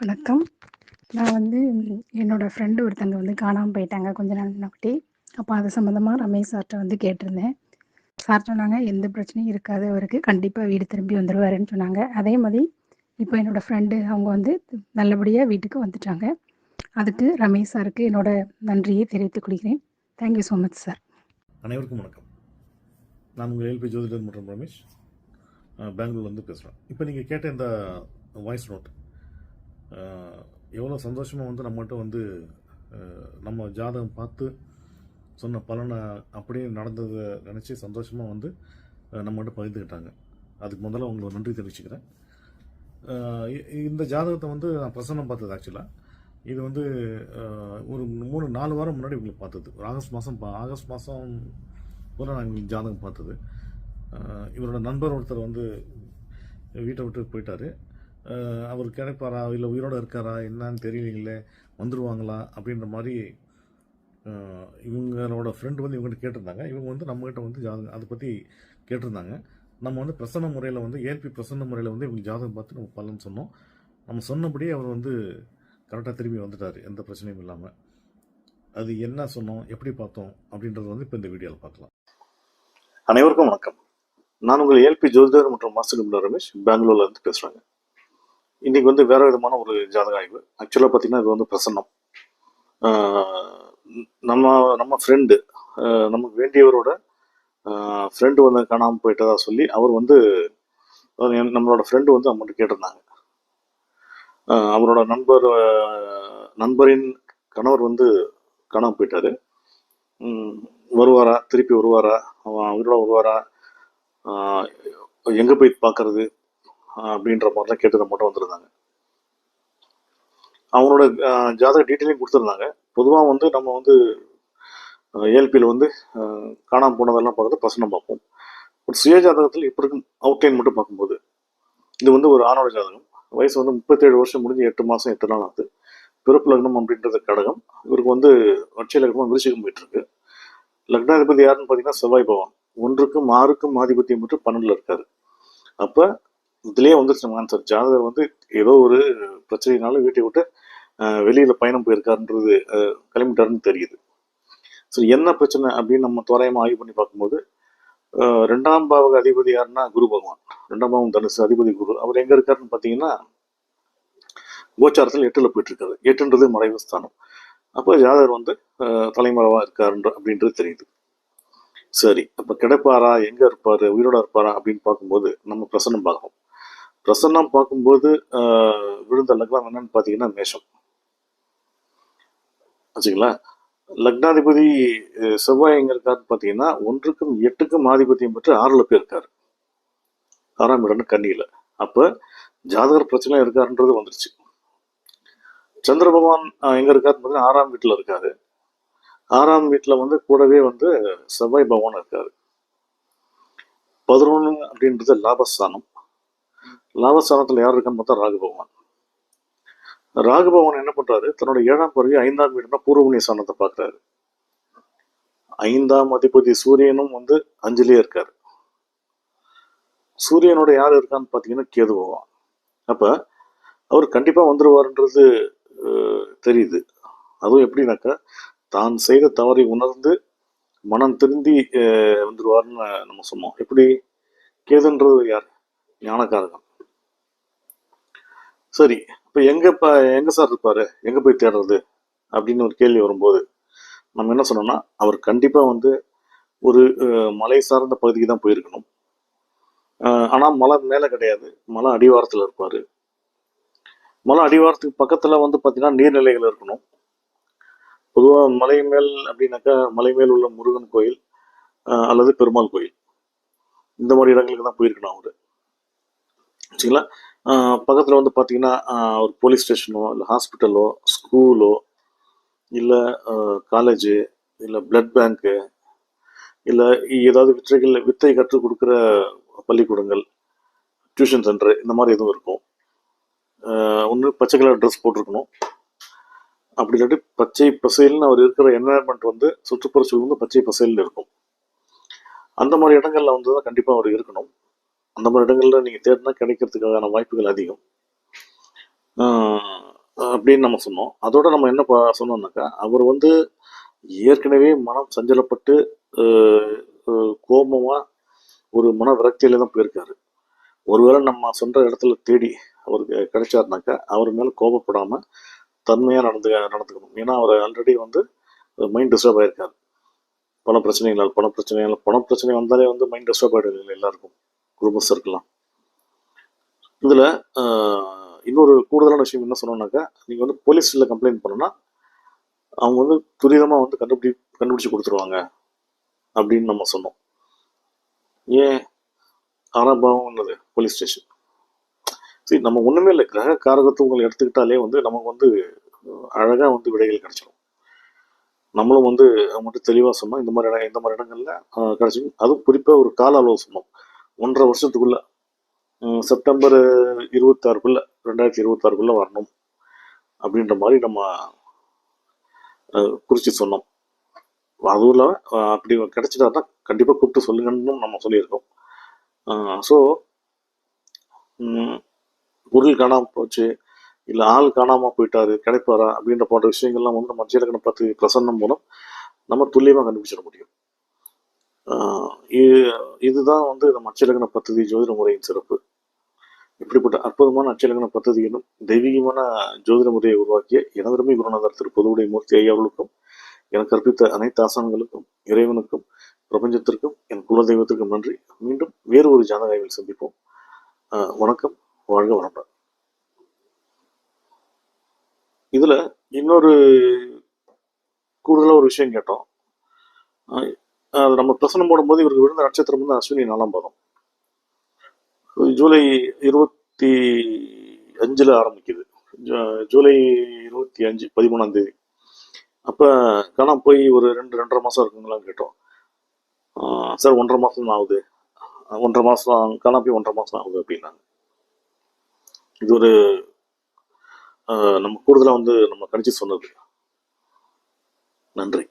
வணக்கம். நான் வந்து என்னோட ஃப்ரெண்டு ஒருத்தங்க வந்து காணாமல் போயிட்டாங்க கொஞ்ச நாள் முன்னாடி. அப்போ அது சம்மந்தமாக ரமேஷ் சார்கிட்ட வந்து கேட்டிருந்தேன். சார் சொன்னாங்க, "எந்த பிரச்சனையும் இருக்காது அவருக்கு. கண்டிப்பாக வீடு திரும்பி வந்துடுவாருன்னு சொன்னாங்க. அதே மாதிரி இப்போ என்னோட ஃப்ரெண்டு அவங்க வந்து நல்லபடியாக வீட்டுக்கு வந்துட்டாங்க. அதுக்கு ரமேஷ் சாருக்கு என்னோட நன்றியை தெரிவித்துக் கொள்கிறேன். Thank you so much sir. அனைவருக்கும் வணக்கம் நான் உங்கள் எல்பி ஜோதிடர் மற்றும் ரமேஷ் பெங்களூர் பெங்களூர்லேருந்து பேசுகிறேன் இப்போ நீங்கள் கேட்ட இந்த வாய்ஸ் நோட் எவ்வளோ சந்தோஷமாக வந்து நம்மகிட்ட வந்து நம்ம ஜாதகம் பார்த்து சொன்ன பலனை அப்படியே நடந்ததை நினச்சி சந்தோஷமாக வந்து நம்மகிட்ட பகிர்ந்துக்கிட்டாங்க. அதுக்கு முதல்ல உங்களுக்கு நன்றி தெரிவிச்சுக்கிறேன். இந்த ஜாதகத்தை வந்து நான் பிரசன்னம் பார்த்தது ஆக்சுவலாக இது வந்து ஒரு மூணு நாலு வாரம் முன்னாடி உங்களுக்கு பார்த்தது. ஒரு ஆகஸ்ட் மாதம் ஆகஸ்ட் மாதம் கூட நான் உங்களுக்கு ஜாதகம் பார்த்தது. இவரோட நண்பர் ஒருத்தர் வந்து வீட்டை விட்டு போயிட்டார். அவர் கிடைப்பாரா இல்லை உயிரோட இருக்காரா என்னான்னு தெரியலீங்களே வந்துடுவாங்களா அப்படின்ற மாதிரி இவங்களோட ஃப்ரெண்டு வந்து இவங்ககிட்ட கேட்டிருந்தாங்க. இவங்க வந்து நம்மகிட்ட வந்து ஜாதகம் அதை பற்றி கேட்டிருந்தாங்க. நம்ம வந்து பிரசன்ன முறையில் வந்து ஏற்பி பிரசன்ன முறையில் வந்து இவங்க ஜாதகம் பார்த்து நம்ம பலன் சொன்னோம். நம்ம சொன்னபடியே அவர் வந்து கரெக்டாக திரும்பி வந்துட்டார் எந்த பிரச்சனையும் இல்லாமல் அது என்ன சொன்னோம் எப்படி பார்த்தோம் அப்படின்றது வந்து இப்போ இந்த வீடியோவில் பார்க்கலாம். அனைவருக்கும் வணக்கம். நான் உங்கள் ஏல்பி ஜோதிடர் மற்றும் மாஸ்டர் நிபுணர் ரமேஷ் பெங்களூர்லேருந்து பேசுகிறாங்க இன்னைக்கு வந்து வேற விதமான ஒரு ஜாதக ஆய்வு. ஆக்சுவலாக பார்த்தீங்கன்னா இது வந்து பிரசன்னம். நம்ம நம்ம ஃப்ரெண்டு நமக்கு வேண்டியவரோட ஃப்ரெண்டு வந்து காணாமல் போயிட்டதா சொல்லி அவர் வந்து என்- நம்மளோட ஃப்ரெண்டு வந்து நம்மகிட்ட கேட்டிருந்தாங்க. அவரோட நண்பர் நண்பரின் கணவர் வந்து காணாமல் போயிட்டாரு. வருவாரா? திருப்பி வருவாரா? அவன் அவரோட வருவாரா? எங்கே போய் பார்க்கறது? அப்படின்ற மாதிரிலாம் கேட்டதை மட்டும் வந்திருந்தாங்க. அவனோட ஜாதக டீட்டெயிலையும் கொடுத்துருந்தாங்க. பொதுவாக வந்து நம்ம வந்து ஏஎல்பியில் வந்து காணாமல் போனதெல்லாம் பார்க்குறது பசனம் பார்ப்போம். ஒரு சுய ஜாதகத்தில் இப்போ இருக்கும் அவுட்லைன் மட்டும் பார்க்கும்போது இது வந்து ஒரு ஆணோட ஜாதகம். வயசு வந்து முப்பத்தேழு வருஷம் முடிஞ்சு எட்டு மாதம் எட்டு நாள் ஆகுது. பிறப்பு லக்னம் அப்படின்றது கடகம். இவருக்கு வந்து வட்சிய லக்னம் விருச்சிகம் போயிட்டுருக்கு. லக்னாதிபதி யாருன்னு பார்த்தீங்கன்னா செவ்வாய் பகவான். ஒன்றுக்கும் ஆறுக்கும் ஆதிபத்தியம் மட்டும் பன்னெண்டில் இருக்காரு. அப்போ இதுலேயே வந்துருச்சு நம்ம ஆன்சர் ஜாதகர் வந்து ஏதோ ஒரு பிரச்சனைனால வீட்டை விட்டு வெளியில் பயணம் போயிருக்காருன்றது கிளம்பிட்டாருன்னு தெரியுது. சரி என்ன பிரச்சனை அப்படின்னு நம்ம தோராயமாக ஆய்வு பண்ணி பார்க்கும்போது ரெண்டாம் பாவக அதிபதி யாருன்னா குரு பகவான். ரெண்டாம் பாவம் தனுசு அதிபதி குரு. அவர் எங்கே இருக்காருன்னு பார்த்தீங்கன்னா கோச்சாரத்தில் எட்டில் போயிட்டு இருக்காரு எட்டுன்றது மறைவு ஸ்தானம். அப்போ ஜாதகர் வந்து தலைமறைவாக இருக்காருன்ற அப்படின்றது தெரியுது. சரி அப்போ கிடைப்பாரா எங்கே இருப்பார் உயிரோட இருப்பாரா அப்படின்னு பார்க்கும்போது நம்ம பிரசன்னம் பார்க்கணும். பிரசன்னம் பார்க்கும்போது விழுந்த லக்னம் என்னன்னு பார்த்தீங்கன்னா மேஷம். வச்சுங்களா லக்னாதிபதி செவ்வாய் எங்க இருக்காருன்னு பார்த்தீங்கன்னா ஒன்றுக்கும் எட்டுக்கும் ஆதிபத்தியம் பெற்று ஆறுல போய் இருக்காரு ஆறாம் இடம்னு கண்ணியில். அப்போ ஜாதகர் பிரச்சனை இருக்காருன்றது வந்துருச்சு. சந்திர பகவான் எங்க இருக்காருன்னு பார்த்தீங்கன்னா ஆறாம் வீட்டில் இருக்காரு. ஆறாம் வீட்டில் வந்து கூடவே வந்து செவ்வாய் பகவான் இருக்காரு. பதினொன்று அப்படின்றது லாபஸ்தானம். லாபஸ்தானத்துல யார் இருக்கான்னு பார்த்தா ராகு பகவான் ராகு பகவான் என்ன பண்றாரு? தன்னோட ஏழாம் பிறகு ஐந்தாம் வீடுனா பூர்வபுண்ணிய ஸ்தானத்தை பார்க்குறாரு. ஐந்தாம் அதிபதி சூரியனும் வந்து அஞ்சலியே இருக்காரு. சூரியனோட யார் இருக்கான்னு பார்த்தீங்கன்னா கேது பகவான். அப்ப அவர் கண்டிப்பா வந்துடுவார்ன்றது அஹ், தெரியுது. அதுவும் எப்படின்னாக்கா தான் செய்த தவறை உணர்ந்து மனம் திருந்தி அஹ், நம்ம சொன்னோம். எப்படி? கேதுன்றது யார்? ஞானக்காரகம். சரி இப்போ எங்கே இப்போ எங்க சார் இருப்பார்? எங்கே போய் தேடுறது? அப்படின்னு ஒரு கேள்வி வரும்போது நம்ம என்ன சொன்னோம்னா அவர் கண்டிப்பா வந்து ஒரு மலை சார்ந்த பகுதிக்கு தான் போயிருக்கணும். ஆனால் மலை மேலே கிடையாது. மலை அடிவாரத்துல இருப்பார். மலை அடிவாரத்துக்கு பக்கத்துல வந்து பார்த்தீங்கன்னா நீர்நிலைகள் இருக்கணும். பொதுவாக மலை மேல் அப்படின்னாக்கா மலை மேல் உள்ள முருகன் கோயில் அஹ், அல்லது பெருமாள் கோயில். இந்த மாதிரி இடங்களுக்கு தான் போயிருக்கணும் அவரு. சரிங்களா பக்கத்தில் வந்து பார்த்தீங்கன்னா ஒரு போலீஸ் ஸ்டேஷனோ இல்லை ஹாஸ்பிட்டலோ ஸ்கூலோ இல்லை காலேஜு இல்லை பிளட் பேங்க்கு இல்லை ஏதாவது வித்தைகள் வித்தை கற்றுக் கொடுக்குற பள்ளிக்கூடங்கள் டியூஷன் சென்டர் இந்த மாதிரி எதுவும் இருக்கும். ஒன்று பச்சை கலர் ட்ரெஸ் போட்டிருக்கணும். அப்படி இல்லாட்டி பச்சை பசைல்னு அவர் இருக்கிற என்வாயன்மெண்ட் வந்து சுற்றுப்புற சூழல் வந்து பச்சை பசைல்னு இருக்கும். அந்த மாதிரி இடங்கள்ல வந்து தான் கண்டிப்பாக அவர் இருக்கணும். அந்த மாதிரி இடங்களில் நீங்கள் தேடினா கிடைக்கிறதுக்கான வாய்ப்புகள் அதிகம். அப்படின்னு நம்ம சொன்னோம். அதோட நம்ம என்ன ப- சொன்னோம்னாக்கா அவர் வந்து ஏற்கனவே மனம் சஞ்சலப்பட்டு கோபமாக ஒரு மன விரக்தியில தான் போயிருக்காரு. ஒருவேளை நம்ம சொல்கிற இடத்துல தேடி அவருக்கு கிடைச்சாருனாக்கா அவர் மேலே கோபப்படாமல் தன்மையாக நடந்து நடந்துக்கணும். ஏன்னா அவர் ஆல்ரெடி வந்து மைண்ட் டிஸ்டர்ப் ஆயிருக்காரு. பண பிரச்சனைகளால் பண பிரச்சனைகள் பண பிரச்சனை வந்தாலே வந்து மைண்ட் டிஸ்டர்ப் ஆகிடுது எல்லாருக்கும். எல்லாருக்கும் இருக்கலாம் இதில் இன்னொரு கூடுதலான விஷயம் என்ன சொன்னோம்னாக்கா நீங்கள் வந்து போலீஸில் கம்ப்ளைண்ட் பண்ணோன்னா அவங்க வந்து துரிதமாக வந்து கண்டுபிடி கண்டுபிடிச்சு கொடுத்துருவாங்க அப்படின்னு நம்ம சொன்னோம். ஏன்? ஆரம்பாவம்னது போலீஸ் ஸ்டேஷன். சரி நம்ம ஒன்றுமே இல்லை. கிரக காரகத்துவங்களை எடுத்துக்கிட்டாலே வந்து நமக்கு வந்து அழகாக வந்து விடைகள் கிடைச்சிடும் நம்மளும் வந்து அவங்ககிட்ட தெளிவாக சொன்னோம். இந்த மாதிரி இடம் இந்த மாதிரி இடங்கள்ல அஹ், கிடைச்சிடும் அதுவும் குறிப்பாக ஒரு கால அளவு சொன்னோம். ஒன்றரை வருஷத்துக்குள்ள செப்டம்பர் இருபத்தாறுக்குள்ள ரெண்டாயிரத்தி இருபத்தாறுக்குள்ள வரணும் அப்படின்ற மாதிரி நம்ம குறித்து சொன்னோம். அதுவும் இல்லாமல் அப்படி கிடைச்சிட்டாருன்னா கண்டிப்பாக கூப்பிட்டு சொல்லுங்கன்னு நம்ம சொல்லியிருக்கோம். ஸோ பொருள் காணாமல் போச்சு இல்லை ஆள் காணாமல் போயிட்டாரு கிடைப்பாரா அப்படின்ற போன்ற விஷயங்கள்லாம் வந்து நம்ம அஞ்சலக்கணை பார்த்து பிரசன்னம் மூலம் நம்ம துல்லியமாக கண்டுபிடிச்சிட முடியும். இதுதான் வந்து நம்ம அச்சலக்கண பத்ததி ஜோதிட முறையின் சிறப்பு. இப்படிப்பட்ட அற்புதமான அச்சலக்கண பத்ததியிலும் தெய்வீகமான ஜோதிட முறையை உருவாக்கிய எனதருமை குருநாதர் திரு பொதுவுடைய மூர்த்தி ஐயாவளுக்கும் எனக்கு கற்பித்த அனைத்து ஆசனங்களுக்கும் இறைவனுக்கும் பிரபஞ்சத்திற்கும் என் குலதெய்வத்திற்கும் நன்றி. மீண்டும் வேறு ஒரு ஜாதகாய்வில் சந்திப்போம். வணக்கம். வாழ்க வணக்கம் இதில் இன்னொரு கூடுதலாக ஒரு விஷயம் கேட்டோம். நம்ம பிரசனம் போடும்போது இவருக்கு விழுந்த நட்சத்திரம் வந்து அஸ்வினி நாலாம் பாதம் ஜூலை இருபத்தி அஞ்சில் ஆரம்பிக்குது. ஜூலை இருபத்தி அஞ்சு பதிமூணாம் தேதி. அப்போ காணாம போய் ஒரு ரெண்டு ரெண்டரை மாதம் இருக்குங்களான்னு கேட்டோம். சார் ஒன்றரை மாதம் ஆகுது. ஒன்றரை மாதம் காணாம போய் ஒன்றரை மாதம் ஆகுது அப்படின்னாங்க. இது ஒரு நம்ம கூடுதலாக வந்து நம்ம கணிச்சு சொன்னது. நன்றி.